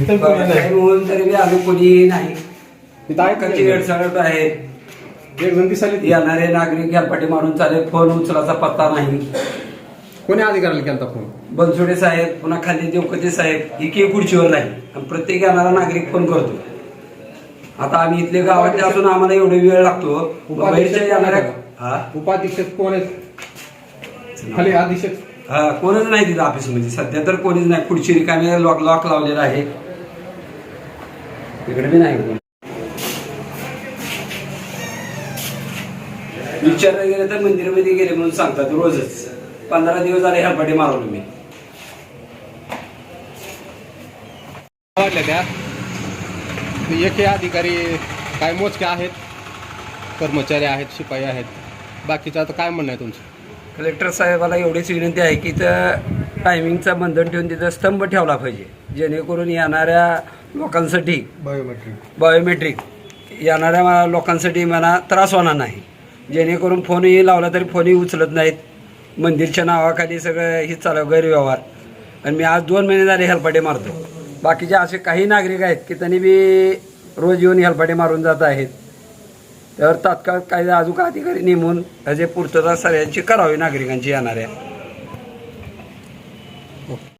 इथं कोणी नाही. म्हणून तरी बी अजून कोणी नाही. इथं आहे का कच्ची जण. येणारे नागरिक गॅलपाटी मारून चालेल फोन उचलाचा पत्ता नाही. कोणी अधिकाऱ्याला केलता फोन? बनसोडे साहेब पुन्हा खाली देवकते साहेब ही की खुर्चीवर नाही. आणि प्रत्येक येणारा नागरिक फोन करतो. आता आम्ही इथले गावातले असून आम्हाला एवढे वेळ लागतो. मग बाहेरच्या येणाऱ्या हा? उपाधीक्षक कोण आहेत? खाली अधीक्षक हा, कोणच नाही तिथं ऑफिसमध्ये सध्या तर कोणीच नाही. खुर्ची रिकामी लॉक लॉक लावलेला आहे. इकडे बी नाही. विचारलं गेलं तर मंदिरामध्ये गेले म्हणून सांगतात रोजच. पंधरा दिवस झाले हरपाटी मारवलो मी. वाटल्या त्या. ते एक हे अधिकारी काय मोजके आहेत कर्मचारी आहेत शिपाई आहेत. बाकीचं आता काय म्हणणं आहे तुमचं? कलेक्टर साहेबाला एवढीच विनंती आहे की इथं टायमिंगचा बंधन ठेवून तिथं स्तंभ ठेवला पाहिजे. जेणेकरून येणाऱ्या लोकांसाठी बायोमेट्रिक बायोमेट्रिक येणाऱ्या लोकांसाठी मला त्रास होणार नाही. जेणेकरून फोनही लावला तरी फोनही उचलत नाहीत. मंदिरच्या नावाखाली सगळं हे चालू गैरव्यवहार. आणि मी आज दोन महिने झाले हेलपाटे मारतो. बाकीचे असे काही नागरिक आहेत की त्यांनी बी रोज येऊन हेलपाटे मारून जात आहेत. त्यावर तात्काळ काही अजून अधिकारी नेमून ह्याचे पूर्तता सगळ्यांची करावी नागरिकांची येणाऱ्या. ಓಕೆ